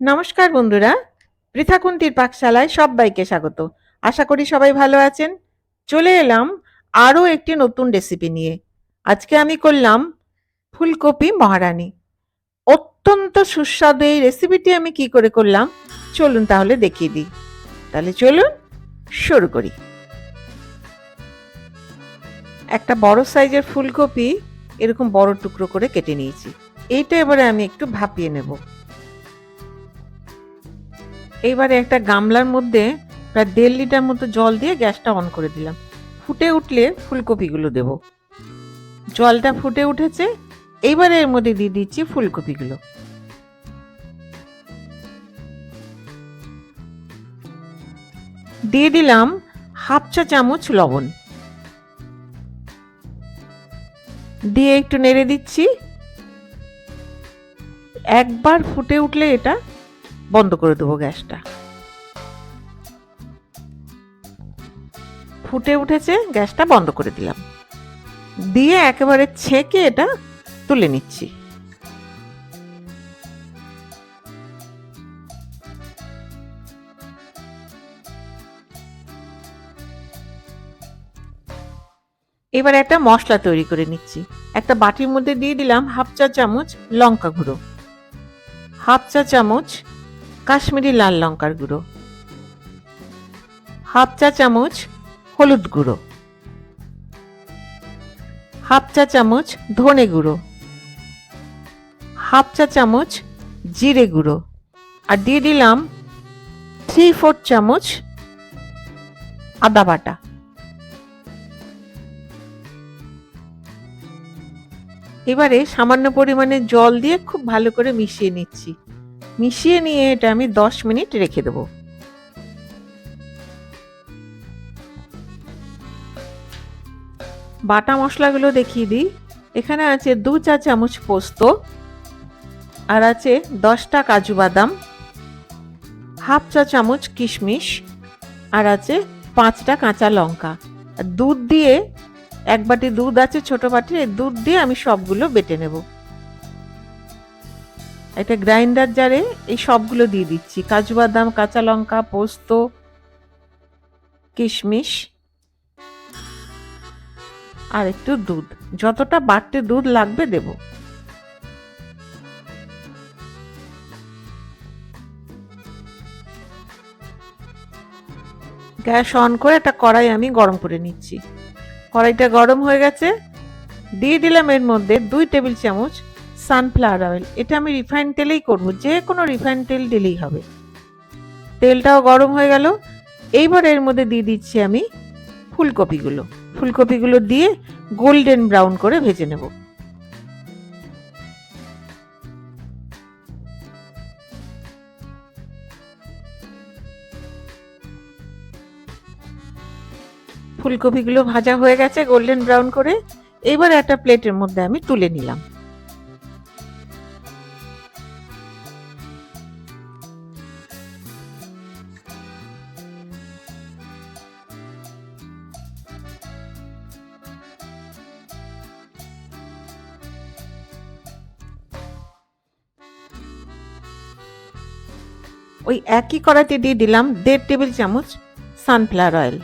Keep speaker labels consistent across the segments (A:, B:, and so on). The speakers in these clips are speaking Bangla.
A: নমস্কার বন্ধুরা, পৃথাকুন্তির পাকশালায় সবাইকে স্বাগত। আশা করি সবাই ভালো আছেন। চলে এলাম আরও একটি নতুন রেসিপি নিয়ে। আজকে আমি করলাম ফুলকপি মহারানী। অত্যন্ত সুস্বাদু এই রেসিপিটি আমি কি করে করলাম? চলুন তাহলে দেখিয়ে দিই। তাহলে চলুন শুরু করি। একটা বড় সাইজের ফুলকপি এরকম বড় টুকরো করে কেটে নিয়েছি। এইটা এবারে আমি একটু ভাপিয়ে নেব। এইবারে একটা গামলার মধ্যে প্রায় দেড় লিটার মতো জল দিয়ে গ্যাসটা অন করে দিলাম। ফুটে উঠলে ফুলকপিগুলো দেব। জলটা ফুটে উঠেছে এইবারে এর মধ্যে দিয়ে দিচ্ছি ফুলকপিগুলো। দিয়ে দিলাম হাফ চা চামচ লবণ। দিয়ে একটু নেড়ে দিচ্ছি। একবার ফুটে উঠলে এটা বন্ধ করে দেবো গ্যাসটা। ফুটে উঠেছে, গ্যাসটা বন্ধ করে দিলাম। দিয়ে একেবারে ছেঁকে এটা তুলে নিচ্ছি। এবার একটা মশলা তৈরি করে নিচ্ছি। একটা বাটির মধ্যে দিয়ে দিলাম হাফ চা চামচ লঙ্কা গুঁড়ো। হাফ চা চামচ কাশ্মীরি লাল লঙ্কার গুঁড়ো। হাফ চা চামচ হলুদ গুঁড়ো। হাফ চা চামচ ধনে গুঁড়ো। হাফ চা চামচ জিরে গুঁড়ো। আর দিয়ে দিলাম থ্রি ফোর চামচ আদা বাটা। এবারে সামান্য পরিমাণে জল দিয়ে খুব ভালো করে মিশিয়ে নিচ্ছি। মিশিয়ে নিয়ে এটা আমি দশ মিনিট রেখে দেবো। বাটা মশলাগুলো দেখিয়ে দিই। এখানে আছে দু চা চামচ পোস্ত আর আছে দশটা কাজু বাদাম, হাফ চা চামচ কিশমিশ আর আছে পাঁচটা কাঁচা লঙ্কা। দুধ দিয়ে, এক বাটি দুধ আছে ছোট বাটির দুধ দিয়ে আমি সবগুলো বেটে নেব। একটা গ্রাইন্ডার জারে এই সবগুলো দিয়ে দিচ্ছি। কাজু বাদাম, কাঁচা লঙ্কা, পোস্ত, কিশমিশ আর একটু দুধ। যতটা বাড়তে দুধ লাগবে দেব। গ্যাস অন করে একটা কড়াই আমি গরম করে নিচ্ছি। কড়াইটা গরম হয়ে গেছে। দিয়ে দিলাম এর মধ্যে দুই টেবিল চামচ সানফ্লাওয়ার অয়েল এটা আমি রিফাইন তেলেই করব, যে কোনো রিফাইন তেল দিলেই হবে। তেলটাও গরম হয়ে গেল, এইবার এর মধ্যে দিয়ে দিচ্ছি আমি ফুলকপিগুলো। ফুলকপিগুলো দিয়ে গোল্ডেন ব্রাউন করে ভেজে নেব। ফুলকপিগুলো ভাজা হয়ে গেছে গোল্ডেন ব্রাউন করে এবার একটা প্লেটের মধ্যে আমি তুলে নিলাম। ওই একই কড়াইতে দিয়ে দিলাম দেড় টেবিল চামচ সানফ্লাওয়ার অয়েল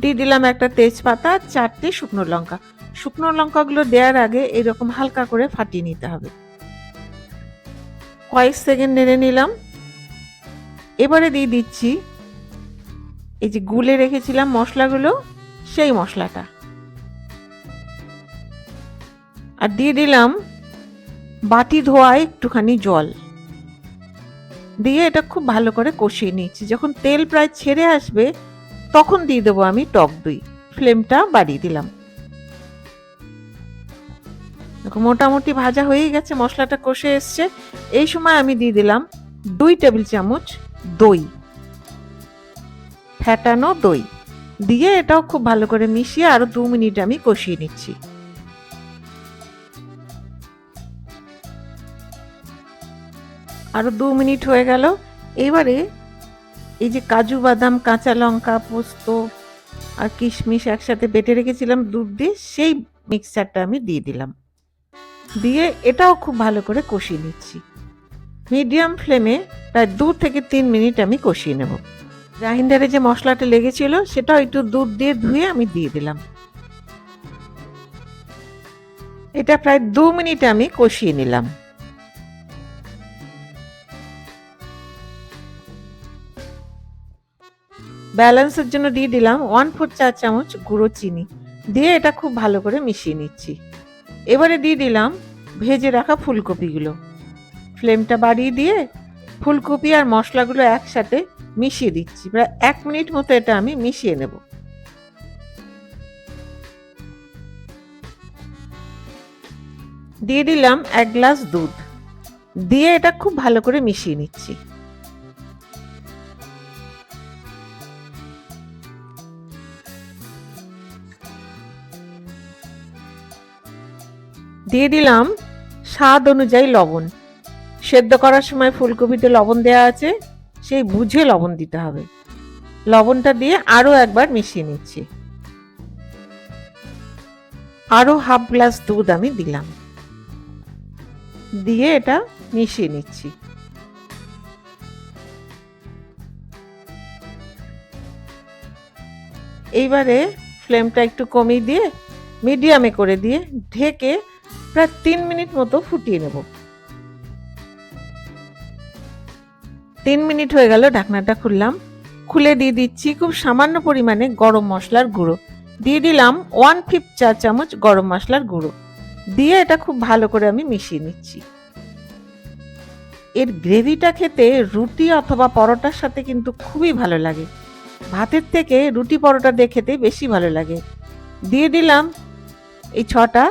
A: দিয়ে দিলাম একটা তেজপাতা, চারটে শুকনো লঙ্কা। শুকনো লঙ্কাগুলো দেওয়ার আগে এরকম হালকা করে ফাটিয়ে নিতে হবে। কয়েক সেকেন্ড নেড়ে নিলাম। এবারে দিয়ে দিচ্ছি এই যে গুলে রেখেছিলাম মশলাগুলো, সেই মশলাটা। আর দিয়ে দিলাম বাটি ধোয়া একটুখানি জল। দিয়ে এটা খুব ভালো করে কষিয়ে নিচ্ছি যখন তেল প্রায় ছেড়ে আসবে, তখন দিয়ে দেবো আমি টক দই। ফ্লেমটা বাড়িয়ে দিলাম। মোটামুটি ভাজা হয়ে গেছে, মশলাটা কষে এসছে। এই সময় আমি দিয়ে দিলাম দুই টেবিল চামচ দই। ফ্যাটানো দই। দিয়ে এটাও খুব ভালো করে মিশিয়ে আরও দু মিনিট আমি কষিয়ে নিচ্ছি। আরও দু মিনিট হয়ে গেল। এবারে এই যে কাজু, বাদাম, কাঁচা লঙ্কা, পোস্ত আর কিশমিশ একসাথে বেটে রেখেছিলাম দুধ দিয়ে, সেই মিক্সচারটা আমি দিয়ে দিলাম। দিয়ে এটাও খুব ভালো করে কষিয়ে নিচ্ছি। মিডিয়াম ফ্লেমে প্রায় দু থেকে তিন মিনিট আমি কষিয়ে নেব। গ্রাইন্ডারে যে মশলাটা লেগেছিল, সেটাও একটু দুধ দিয়ে ধুয়ে আমি দিয়ে দিলাম। এটা প্রায় দু মিনিট আমি কষিয়ে নিলাম। ব্যালেন্সের জন্য দিয়ে দিলাম ওয়ান ফোর চা চামচ গুঁড়ো চিনি। দিয়ে এটা খুব ভালো করে মিশিয়ে নিচ্ছি। এবারে দিয়ে দিলাম ভেজে রাখা ফুলকপিগুলো। ফ্লেমটা বাড়িয়ে দিয়ে ফুলকপি আর মশলাগুলো একসাথে মিশিয়ে দিচ্ছি। প্রায় এক মিনিট মতো এটা আমি মিশিয়ে নেব। দিয়ে দিলাম এক গ্লাস দুধ। দিয়ে এটা খুব ভালো করে মিশিয়ে নিচ্ছি। দিয়ে দিলাম স্বাদ অনুযায়ী লবণ। সেদ্ধ করার সময় ফুলকপিতে লবণ দেওয়া আছে, সেই বুঝে লবণ দিতে হবে। লবণটা দিয়ে আরও একবার মিশিয়ে নিচ্ছি। আরও হাফ গ্লাস দুধ আমি দিলাম। দিয়ে এটা মিশিয়ে নিচ্ছি। এইবারে ফ্লেমটা একটু কমিয়ে দিয়ে মিডিয়ামে করে দিয়ে ঢেকে প্রায় তিন মিনিট মতো ফুটিয়ে নেব। তিন মিনিট হয়ে গেল, ঢাকনাটা খুললাম। খুলে দিয়ে দিচ্ছি খুব সামান্য পরিমাণে গরম মশলার গুঁড়ো। দিয়ে দিলাম ওয়ান ফিফ চা চামচ গরম মশলার গুঁড়ো। দিয়ে এটা খুব ভালো করে আমি মিশিয়ে নিচ্ছি। এর গ্রেভিটা খেতে রুটি অথবা পরোটার সাথে কিন্তু খুবই ভালো লাগে। ভাতের থেকে রুটি পরোটা দিয়ে খেতে বেশি ভালো লাগে। দিয়ে দিলাম এই ছটা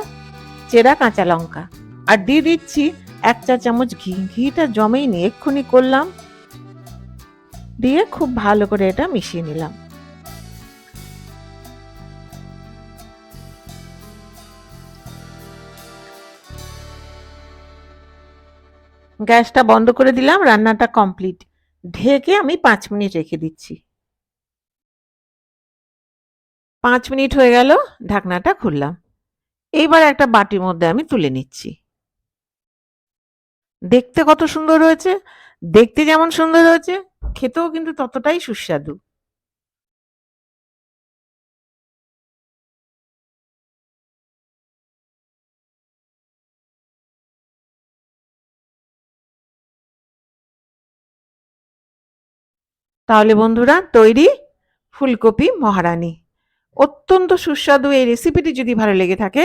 A: চেরা কাঁচা লঙ্কা। আর দিয়ে দিচ্ছি এক চা চামচ ঘি। ঘিটা জমেই নি, এক্ষুনি করলাম। দিয়ে খুব ভালো করে এটা মিশিয়ে নিলাম। গ্যাসটা বন্ধ করে দিলাম, রান্নাটা কমপ্লিট। ঢেকে আমি পাঁচ মিনিট রেখে দিচ্ছি। পাঁচ মিনিট হয়ে গেল, ঢাকনাটা খুললাম। এইবার একটা বাটির মধ্যে আমি তুলে নিচ্ছি। দেখতে কত সুন্দর হয়েছে, দেখতে যেমন সুন্দর হয়েছে, খেতেও কিন্তু ততটাই সুস্বাদু। তাহলে বন্ধুরা, তৈরি ফুলকপি মহারানী। অত্যন্ত সুস্বাদু এই রেসিপিটি যদি ভালো লেগে থাকে